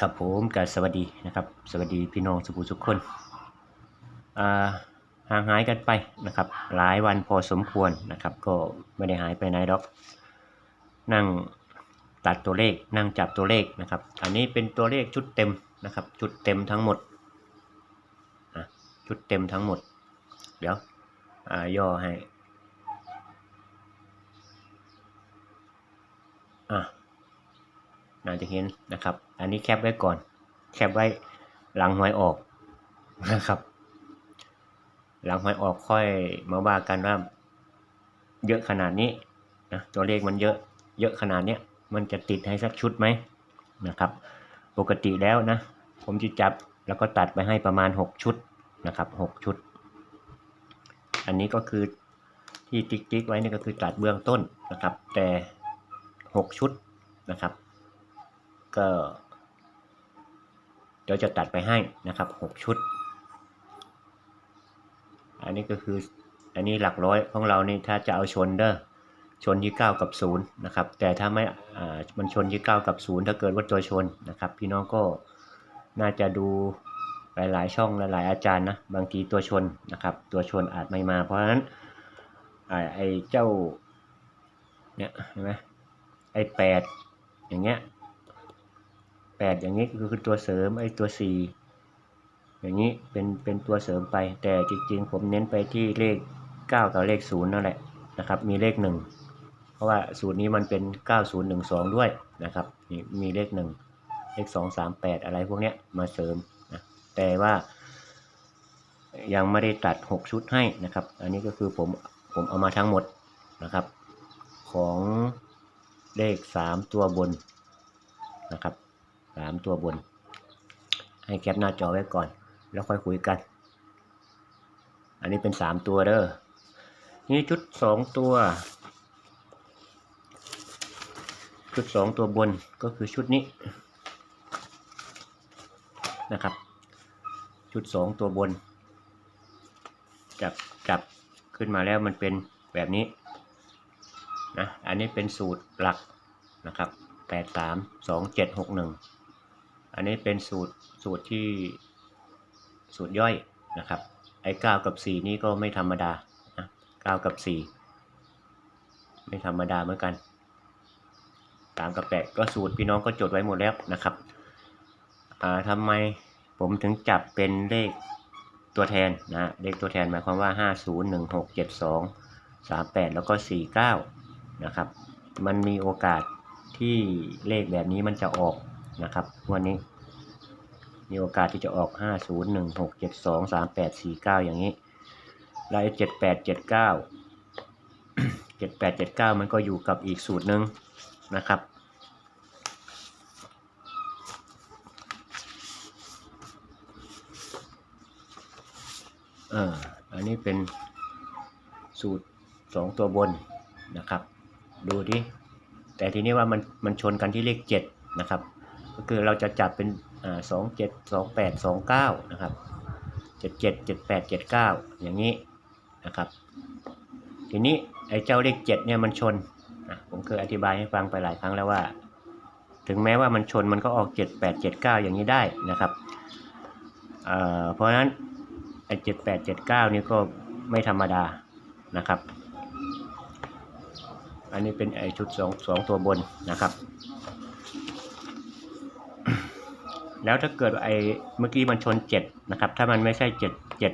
ครับผมกับสวัสดีนะครับ สวัสดีพี่น้องสุภูทุกคนอ่าห่างหายกันไปนะครับ หลายวันพอสมควรนะครับ ก็ไม่ได้หายไปไหนหรอก นั่งตัดตัวเลขนั่งจับตัวเลขนะครับ อันนี้เป็นตัวเลขชุดเต็มนะครับ ชุดเต็มทั้งหมดอะชุดเต็มทั้งหมด เดี๋ยวอ่าย่อให้อะ น่าจะเห็นนะครับ อันนี้แคปไว้ก่อน แคปไว้หลังหวยออกนะครับ หลังหวยออกค่อยมาว่ากันว่าเยอะขนาดนี้นะตัวเลขมันเยอะเยอะขนาดเนี้ยมันจะติดให้สักชุดไหมนะครับ ปกติแล้วนะ ผมจะจับแล้วก็ตัดไปให้ประมาณ 6 ชุดนะครับ6ชุด อันนี้ก็คือที่ติ๊กๆไว้นี่ก็คือตัดเบื้องต้นนะครับ แต่ 6 ชุดนะครับ ก็เดี๋ยวจะตัดไปให้นะครับหกชุด อันนี้ก็คืออันนี้หลักร้อยของเรานี่ถ้าจะเอาชนเด้อชนที่9กับ0นะครับแต่ถ้าไม่อ่ามันชนที่9กับ0ถ้าเกิดว่าตัวชนนะครับ พี่น้องก็น่าจะดูหลายๆช่องหลายๆอาจารย์นะบางทีตัวชนนะครับ ตัวชนอาจไม่มา เพราะฉะนั้นไอ้เจ้าเนี่ยเห็นไหมไอ้แปดอย่างเงี้ย แปดอย่างนี้คือตัวเสริมไอ้ตัวสี่อย่างนี้เป็นเป็นตัวเสริมไป แต่จริงๆ ผมเน้นไปที่เลขเก้ากับเลขศูนย์นั่นแหละนะครับ มีเลขหนึ่งเพราะว่าสูตรนี้มันเป็นเก้าศูนย์หนึ่งสองด้วยนะครับนี่มีเลขหนึ่งเลขสองสามแปดอะไรพวกเนี้ยมาเสริมนะแต่ว่ายังไม่ได้ตัดหกชุดให้นะครับ อันนี้ก็คือผมผมเอามาทั้งหมดนะครับ ของเลขสามตัวบนนะครับ สามตัวบน ให้แคปหน้าจอไว้ก่อน แล้วค่อยคุยกัน อันนี้เป็นสามตัวเด้อนี่ชุดสองตัว ชุดสองตัวบนก็คือชุดนี้นะครับ ชุดสองตัวบน จับจับขึ้นมาแล้วมันเป็นแบบนี้นะอันนี้เป็นสูตรหลักนะครับแปดสามส อันนี้เป็นสูตรสูตรที่สูตรย่อยนะครับ ไอ้เก้ากับสี่นี่ก็ไม่ธรรมดานะเก้ากับสี่ไม่ธรรมดาเหมือนกันสามกับแปดก็สูตรพี่น้องก็จดไว้หมดแล้วนะครับอ่าทำไมผมถึงจับเป็นเลขตัวแทนนะเลขตัวแทนหมายความว่าห้าศูนย์หนึ่งหกเจ็ดสองสามแปดแล้วก็สี่เก้านะครับ มันมีโอกาสที่เลขแบบนี้มันจะออก นะครับวันนี้ มีโอกาสที่จะออก 5 0 1 6 7 2 3 8 4 9 อย่างนี้แล้ว7 8 7 9 7 8 7 9มันก็อยู่กับอีกสูตรหนึ่งนะครับ เอออันนี้เป็นสูตร2ตัวบนนะครับ ดูดิแต่ทีนี้ว่ามันมันชนกันที่เลขเจ็ดนะครับ ก็คือเราจะจับเป็นสองเจ็ดสองแปดสองเก้านะครับเจ็ดเจ็ดเจ็ดแปดเจ็ดเก้าอย่างนี้นะครับ ทีนี้ไอ้เจ้าเลขเจ็ดเนี่ยมันชนนะผมเคยอธิบายให้ฟังไปหลายครั้งแล้วว่า ถึงแม้ว่ามันชนมันก็ออกเจ็ดแปดเจ็ดเก้าอย่างนี้ได้นะครับเอ่อเพราะฉะนั้นไอ้เจ็ดแปดเจ็ดเก้านี่ก็ไม่ธรรมดานะครับ อันนี้เป็นไอชุดสองสองตัวบนนะครับ แล้วถ้าเกิดไอเมื่อกี้มันชนเจ็ดนะครับ ถ้ามันไม่ใช่เจ็ดเจ็ด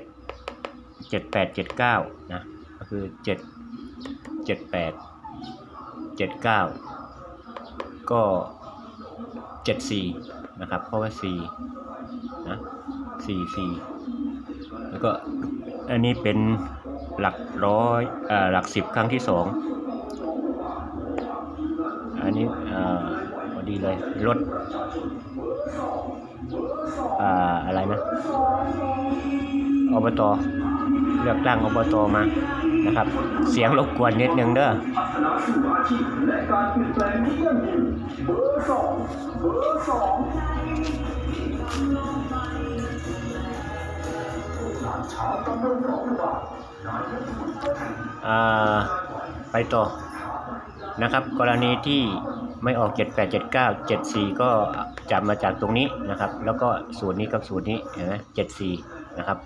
เจ็ดแปดเจ็ดเก้านะ ก็คือเจ็ดเจ็ดแปดเจ็ดเก้าก็เจ็ดสี่นะครับ เพราะว่าสี่นะสี่สี่แล้วก็อันนี้เป็นหลักร้อยเอ่อหลักสิบครั้งที่สองอันนี้อ่าพอดีเลยรถ อ่อะไรนะอบตเลือกตั้งอบตมานะครับ เสียงรบกวนนิดนึงเด้อไปต่อนะครับ กรณีที่ ไม่ออก 78 79 74 ก็จับมาจากตรงนี้นะครับ แล้วก็สูตรนี้กับสูตรนี้เห็นไหม74 นะครับ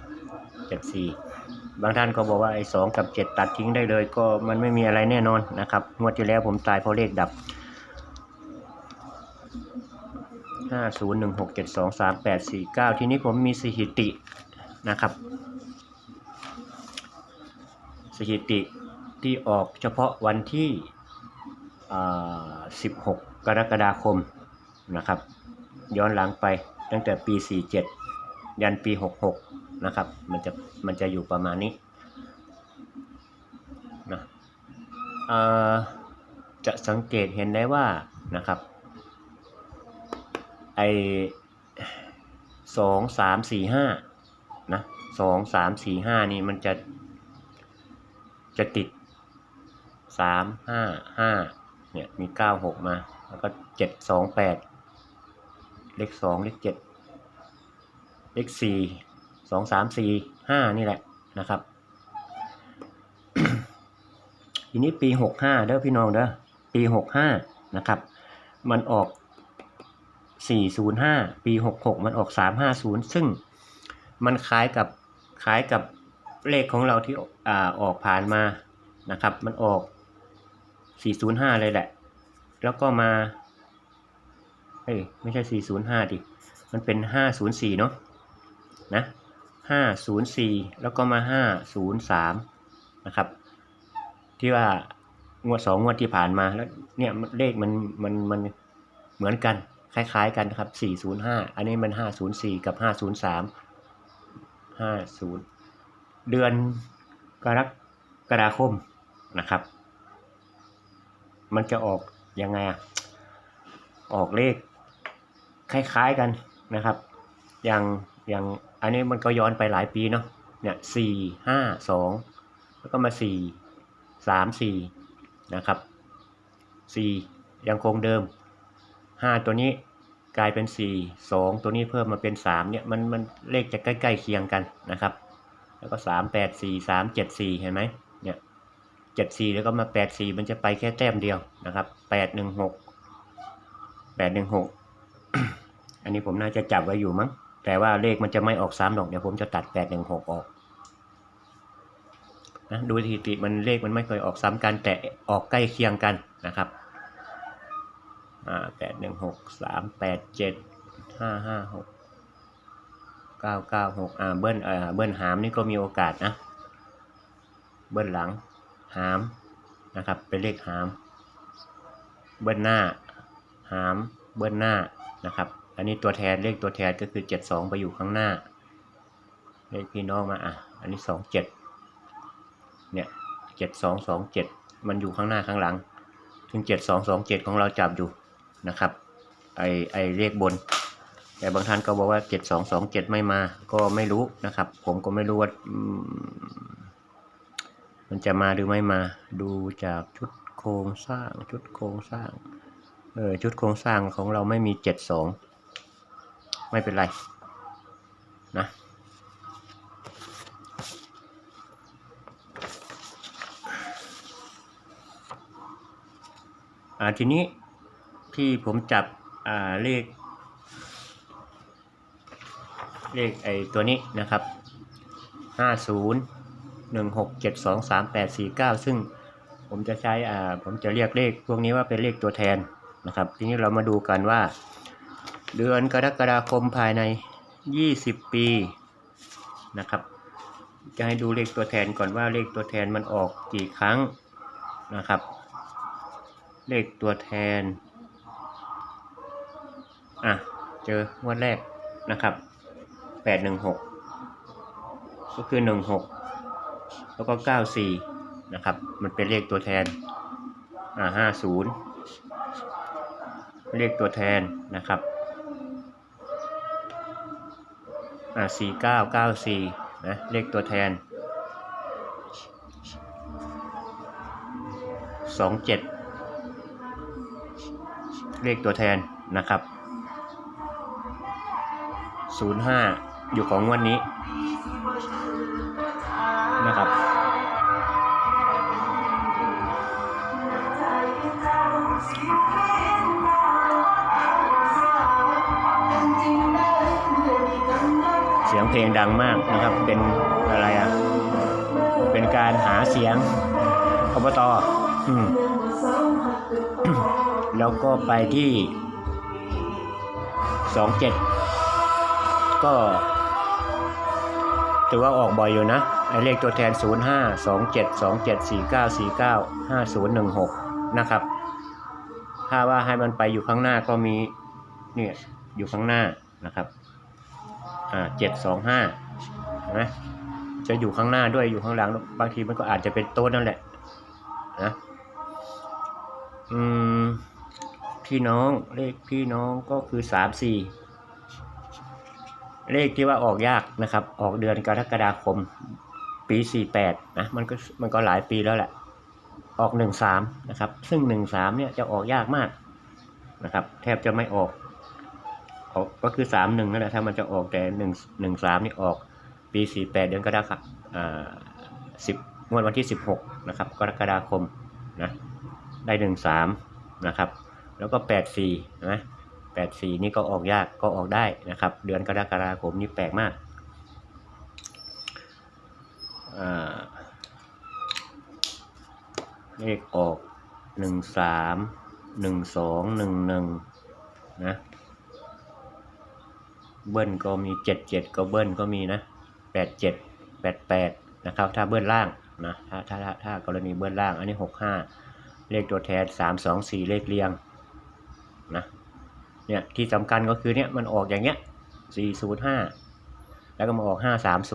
74 บางท่านก็บอกว่าไอ้2กับ 7 ตัดทิ้งได้เลย ก็มันไม่มีอะไรแน่นอนนะครับ งวดที่แล้วผมตายเพราะเลขดับห้าศูนย์หนึ่งหกเจ็ดสองสามแปดสี่เก้าทีนี้ผมมีสถิตินะครับ สถิติที่ออกเฉพาะวันที่ สิบหกกรกฎาคมนะครับ ย้อนหลังไปตั้งแต่ปี 47 ยันปี 66 นะครับ มันจะมันจะอยู่ประมาณนี้นะเอ่อจะสังเกตเห็นได้ว่านะครับไอสองสามสี่ห้านะสองสามสี่ห้านี่มันจะจะติดสามห้าห้า เนี่ยมีเก้าหกมา แล้วก็เจ็ดสองแปดเลขสองเลขเจ็ดเลขสี่สองสามสี่ห้านี่แหละนะครับทีนี้ปีหกห้าเด้อพี่น้องเด้อปีหกห้านะครับ มันออก405ปี66มันออก350ซึ่งมันคล้ายกับคล้ายกับเลขของเราที่อ่าออกผ่านมานะครับ มันออก 405 เลยแหละ แล้วก็มาเอ้ยไม่ใช่ 405 ดิ มันเป็น 504 เนาะนะ 504 แล้วก็มา 503 นะครับ ที่ว่างวดสองงวดที่ผ่านมาแล้วเนี่ยเลขมันมันมันเหมือนกัน คล้ายๆกันครับ 405 อันนี้มัน 504 กับ 503 50 เดือนกรกฎาคมนะครับ มันจะออกยังไงอะออกเลขคล้ายๆกันนะครับ อย่างอย่างอันนี้มันก็ย้อนไปหลายปีเนาะเนี่ยสี่ห้าสองแล้วก็มาสี่สามสี่นะครับสี่ยังคงเดิมห้าตัวนี้กลายเป็นสี่สองตัวนี้เพิ่มมาเป็นสามเนี่ยมันมันเลขจะใกล้ๆเคียงกันนะครับ แล้วก็สามแปดสี่สามเจ็ดสี่เห็นไหม เจ็ดสี่แล้วก็มาแปดสี่มันจะไปแค่แต้มเดียวนะครับแปดหนึ่งหกแปดหนึ่งหกอันนี้ผมน่าจะจับไว้อยู่มั้ง แต่ว่าเลขมันจะไม่ออกซ้ำหรอก เดี๋ยวผมจะตัดแปดหนึ่งหกออกนะดูสถิติมันเลขมันไม่เคยออกซ้ำกันแต่ออกใกล้เคียงกันนะครับอ่าแปดหนึ่งหกสามแปดเจ็ดห้าห้าหกเก้าเก้าหกอ่าเบิ้ลอ่าเบิ้ลหามนี่ก็มีโอกาสนะ เบิ้ลหลัง หามนะครับเป็นเลขหาม เบิ้ลหน้า หามเบิ้ลหน้านะครับอันนี้ตัวแทนเลขตัวแทนก็คือเจ็ดสองไปอยู่ข้างหน้า เลขพี่น้องมาอะอันนี้สองเจ็ดเนี่ยเจ็ดสองสองเจ็ดมันอยู่ข้างหน้าข้างหลัง ถึงเจ็ดสองสองเจ็ดของเราจับอยู่นะครับไอไอเลขบน แต่บางท่านก็บอกว่าเจ็ดสองสองเจ็ดไม่มาก็ไม่รู้นะครับ ผมก็ไม่รู้ว่า มันจะมาหรือไม่มา ดูจากชุดโครงสร้าง ชุดโครงสร้าง เออ ชุดโครงสร้างของเราไม่มีเจ็ดสอง ไม่เป็นไร นะอ่าทีนี้ที่ผมจับอ่าเลข เลขไอตัวนี้นะครับห้าศูนย์หนึ่งหกเจ็ดสองสามแปดสี่เก้าซึ่งผมจะใช้อ่าผมจะเรียกเลขพวกนี้ว่าเป็นเลขตัวแทนนะครับ ทีนี้เรามาดูกันว่า เดือนกรกฎาคมภายใน 20 ปีนะครับ จะให้ดูเลขตัวแทนก่อนว่าเลขตัวแทนมันออกกี่ครั้งนะครับ เลขตัวแทนอะเจองวดแรกนะครับ 816 ก็คือ 16 แล้วก็ 94 นะครับ มันเป็นเลขตัวแทน อ่า 50 เลขตัวแทนนะครับ อ่า 4994 นะ เลขตัวแทน 27 เลขตัวแทนนะครับ 05 อยู่ของวันนี้ ลงดังมากนะครับ เป็นอะไรอะ เป็นการหาเสียงอบตอืมแล้วก็ไปที่สองเจ็ดก็ถือว่าออกบ่อยอยู่นะไอเลขตัวแทน 0 5 2 7 2 7 4 9 4 9 5 0 1 6 นะครับ ถ้าว่าให้มันไปอยู่ข้างหน้าก็มีเนี่ยอยู่ข้างหน้านะครับ อ่าเจ็ดสองห้าเห็นไหมจะอยู่ข้างหน้าด้วยอยู่ข้างหลัง บางทีมันก็อาจจะเป็นโต๊ะนั่นแหละนะอืมพี่น้องเลขพี่น้องก็คือสามสี่เลขที่ว่าออกยากนะครับ ออกเดือนกรกฎาคม ปี48นะมันก็มันก็หลายปีแล้วแหละ ออก13นะครับ ซึ่ง13เนี่ยจะออกยากมากนะครับ แทบจะไม่ออก ออกก็คือ31นั่นแหละถ้ามันจะออกแต่1 13นี่ออกปี48เดือนกรกฎาคมอ่า10งวดวันที่16นะครับกรกฎาคมนะได้13นะครับ แล้วก็84นะแปดสี่นี่ก็ออกยากก็ออกได้นะครับ เดือนกรกฎาคมนี่แปลกมากอ่าเลขออกหนึ่งสามหนึ่งสองหนึ่งหนึ่งนะ เบิ้ลก็มีเจ็ดเจ็ดก็เบิ้ลก็มีนะแปดเจ็ดแปดแปดนะครับ ถ้าเบิ้ลล่างนะถ้าถ้าถ้าถ้ากรณีเบิ้ลล่าง อันนี้หกห้าเลขตัวแทนสามสองสี่เลขเรียงนะเนี่ยที่สำคัญก็คือเนี่ยมันออกอย่างเงี้ย 405 แล้วก็มาออก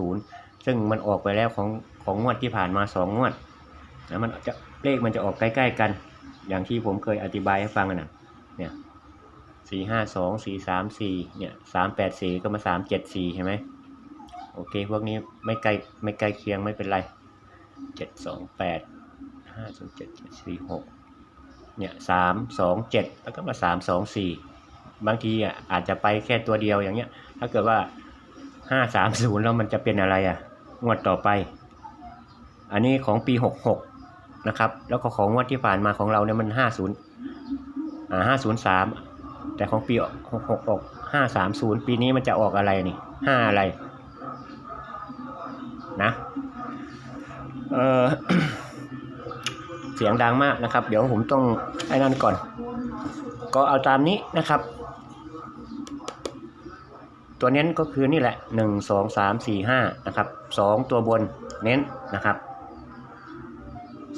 530 ซึ่งมันออกไปแล้วของของงวดที่ผ่านมา 2 งวดนะมันจะเลขมันจะออกใกล้ ๆ กัน อย่างที่ผมเคยอธิบายให้ฟังนะเนี่ย 452 434เนี่ย384ก็มา374ใช่ไหมโอเค พวกนี้ไม่ใกล้ไม่ใกล้เคียงไม่เป็นไร728 507 46เนี่ยสามสองเจ็ดแล้วก็มาสามสองสี่บางทีอะอาจจะไปแค่ตัวเดียวอย่างเงี้ย ถ้าเกิดว่าห้าสามศูนย์แล้วมันจะเป็นอะไรอะงวดต่อไป อันนี้ของปีหกหกนะครับ แล้วก็ของงวดที่ผ่านมาของเราเนี่ยมันห้าศูนย์อ่าห้าศูนย์สาม แต่ของปีหกหกออกห้าสามศูนย์ปีนี้มันจะออกอะไรนี่ห้าอะไรนะเออเสียงดังมากนะครับ เดี๋ยวผมต้องไอ้นั่นก่อน ก็เอาตามนี้นะครับ ตัวเน้นก็คือนี่แหละหนึ่งสองสามสี่ห้านะครับสองตัวบนเน้นนะครับ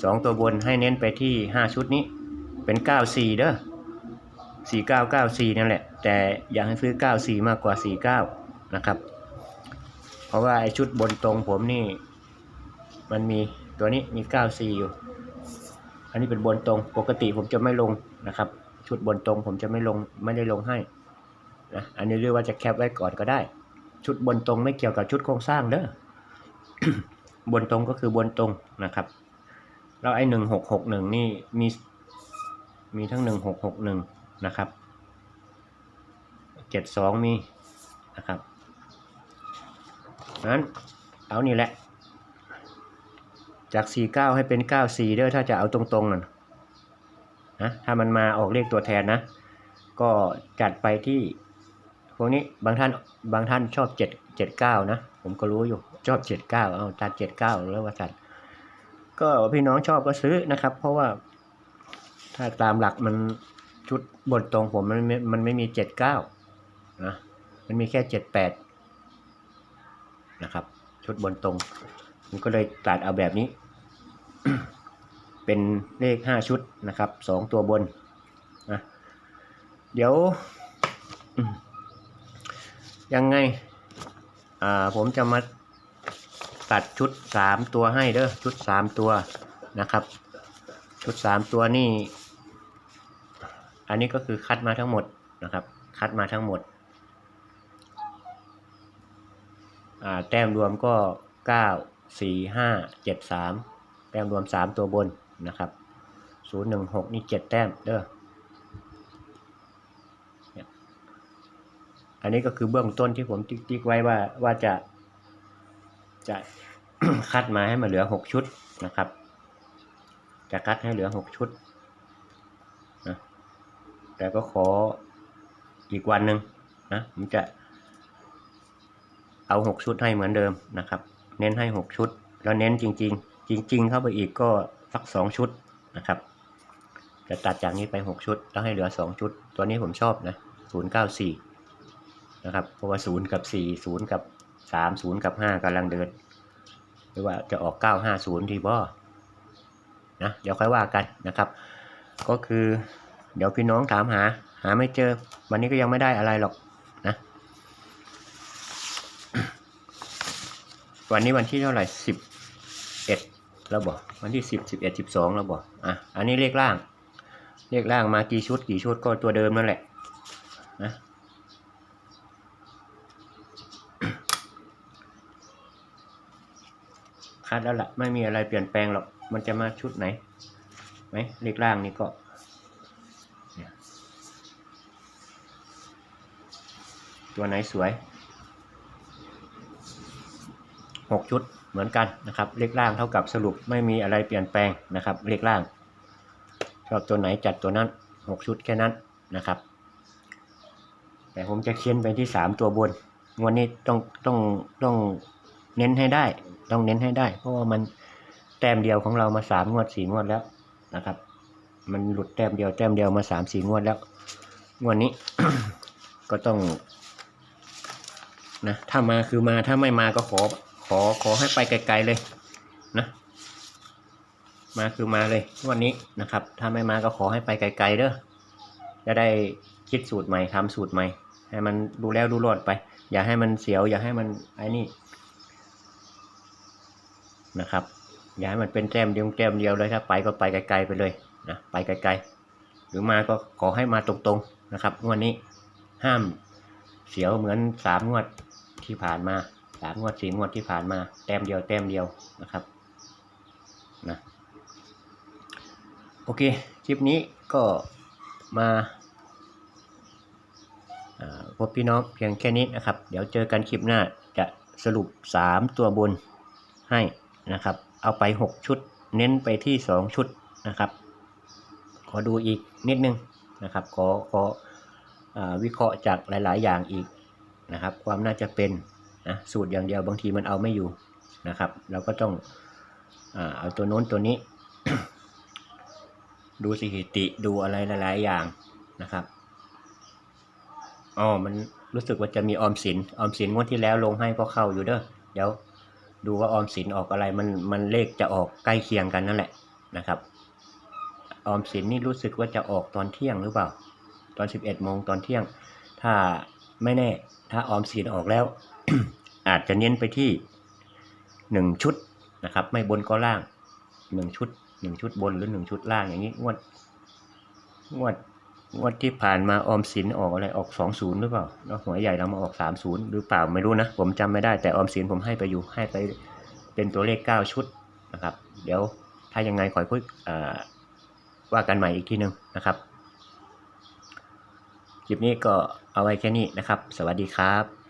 สองตัวบนให้เน้นไปที่ห้าชุดนี้เป็นเก้าสี่เด้อ สี่เก้าเก้าสี่นั่นแหละ แต่อยากให้ซื้อเก้าสี่มากกว่าสี่เก้านะครับ เพราะว่าไอชุดบนตรงผมนี่ มันมีตัวนี้มีเก้าสี่อยู่ อันนี้เป็นบนตรงปกติผมจะไม่ลงนะครับ ชุดบนตรงผมจะไม่ลงไม่ได้ลงให้นะอันนี้เรียกว่าจะแคปไว้ก่อนก็ได้ ชุดบนตรงไม่เกี่ยวกับชุดโครงสร้างเด้อบนตรงก็คือบนตรงนะครับ แล้วไอ้หนึ่งหกหกหนึ่งนี่มีมีทั้งหนึ่งหกหกหนึ่ง นะครับเจ็ดสองมีนะครับนั้นเอานี่แหละ จาก 49 ให้เป็น 94เด้อถ้าจะเอาตรงๆน่ะนะถ้ามันมาออกเลขตัวแทนนะ ก็จัดไปที่พวกนี้บางท่านบางท่านชอบ 7 79 นะ ผมก็รู้อยู่ชอบ 79 เอาจัด 79 แล้วว่าจัด ก็พี่น้องชอบก็ซื้อนะครับ เพราะว่าถ้าตามหลักมัน ชุดบนตรงผมมันไม่มันไม่มี79นะมันมีแค่78นะครับ ชุดบนตรงผมก็เลยตัดเอาแบบนี้ เป็นเลขห้าชุดนะครับสองตัวบนนะเดี๋ยว ยังไงอ่าผมจะมาตัดชุดสามตัวให้เด้อชุดสามตัวนะครับ ชุดสามตัวนี่ อันนี้ก็คือคัดมาทั้งหมดนะครับ คัดมาทั้งหมด แต้มรวมก็เก้าสี่ห้าเจ็ดสามแต้มรวมสามตัวบนนะครับศูนย์หนึ่งหกนี่เจ็ดแต้มเด้ออันนี้ก็คือเบื้องต้นที่ผมติ๊กไว้ว่าว่าจะจะคัดมาให้มันเหลือหกชุดนะครับ จะคัดให้เหลือหกชุด แต่ก็ขออีกวันหนึ่งนะผมจะเอาหกชุดให้เหมือนเดิมนะครับ เน้นให้หกชุด แล้วเน้นจริง ๆ จริง ๆ เข้าไปอีกก็สักสองชุดนะครับ จะตัดจากนี้ไปหกชุด แล้วให้เหลือสองชุด ตัวนี้ผมชอบนะศูนย์เก้าสี่นะครับ เพราะว่าศูนย์กับสี่ศูนย์กับสามศูนย์กับห้ากำลังเดิน หรือว่าจะออกเก้าห้าศูนย์ดีบ่นะ เดี๋ยวค่อยว่ากันนะครับ ก็คือ เดี๋ยวพี่น้องถามหา หาไม่เจอ วันนี้ก็ยังไม่ได้อะไรหรอกนะ วันนี้วันที่เท่าไหร่สิบเอ็ดแล้วบอกวันที่สิบสิบเอ็ดสิบสองแล้วบอกอะอันนี้เลขล่าง เลขล่างมากี่ชุดกี่ชุดก็ตัวเดิมนั่นแหละนะคัดแล้วล่ะไม่มีอะไรเปลี่ยนแปลงหรอก มันจะมาชุดไหนไหมเลขล่างนี่ก็เนี่ย ตัวไหนสวยหกชุดเหมือนกันนะครับ เลขล่างเท่ากับสรุปไม่มีอะไรเปลี่ยนแปลงนะครับ เลขล่าง ชอบตัวไหนจัดตัวนั้นหกชุดแค่นั้นนะครับ แต่ผมจะเขียนไปที่สามตัวบนงวันนี้ต้องต้องต้องเน้นให้ได้ ต้องเน้นให้ได้ เพราะว่ามันแต้มเดียวของเรามาสามงวดสี่งวดแล้วนะครับ มันหลุดแต้มเดียวแต้มเดียวมาสามสี่งวดแล้ว งวดนี้ ก็ต้อง นะถ้ามาคือมาถ้าไม่มาก็ขอขอขอให้ไปไกลๆเลยนะมาคือมาเลยวันนี้นะครับ ถ้าไม่มาก็ขอให้ไปไกลๆเด้อจะได้คิดสูตรใหม่ทำสูตรใหม่ ให้มันดูแล้วดูรอดไป อย่าให้มันเสียว อย่าให้มันไอ้นี่นะครับ อย่าให้มันเป็นแต้มเดียวแต้มเดียวเลยถ้าไปก็ไปไกลๆไปเลยนะไปไกลๆ หรือมาก็ขอให้มาตรงๆนะครับงวดนี้ห้ามเสียวเหมือนสามงวด ที่ผ่านมาสามงวดสี่งวดที่ผ่านมา แต้มเดียวแต้มเดียวนะครับนะโอเค คลิปนี้ก็มาพบพี่น้องเพียงแค่นี้นะครับ เดี๋ยวเจอกันคลิปหน้าจะสรุป 3 ตัวบนให้นะครับ เอาไป 6 ชุด เน้นไปที่ 2 ชุดนะครับ ขอดูอีกนิดนึงนะครับ ขอขออวิเคราะห์จากหลาย ๆ อย่างอีก นะครับ ความน่าจะเป็นนะสูตรอย่างเดียวบางทีมันเอาไม่อยู่นะครับ เราก็ต้องอเอาตัวโน้นตัวนี้ ดูสถิติดูอะไรหลาย ๆ อย่างนะครับอ๋อมันรู้สึกว่าจะมีออมสินออมสินงวดที่แล้วลงให้ก็เข้าอยู่เด้อเดี๋ยวดูว่าออมสินออกอะไรมันมันเลขจะออกใกล้เคียงกันนั่นแหละนะครับ ออมสินนี่รู้สึกว่าจะออกตอนเที่ยงหรือเปล่า ตอนสิบเอ็ดโมงตอนเที่ยง ถ้า ไม่แน่ ถ้าออมสินออกแล้ว อาจจะเน้นไปที่หนึ่งชุดนะครับ ไม่บนก็ล่างหนึ่งชุดหนึ่งชุดบนหรือหนึ่งชุดล่างอย่างนี้งวดงวดงวดที่ผ่านมาออมสินออกอะไรออกสองศูนย์หรือเปล่าแล้วหัวใหญ่เรามาออกสามศูนย์หรือเปล่าไม่รู้นะ ผมจำไม่ได้แต่ออมสินผมให้ไปอยู่ให้ไปเป็นตัวเลขเก้าชุดนะครับ เดี๋ยวถ้ายังไงขอคุยว่ากันใหม่อีกทีหนึ่งนะครับ คลิปนี้ก็เอาไว้แค่นี้นะครับ สวัสดีครับ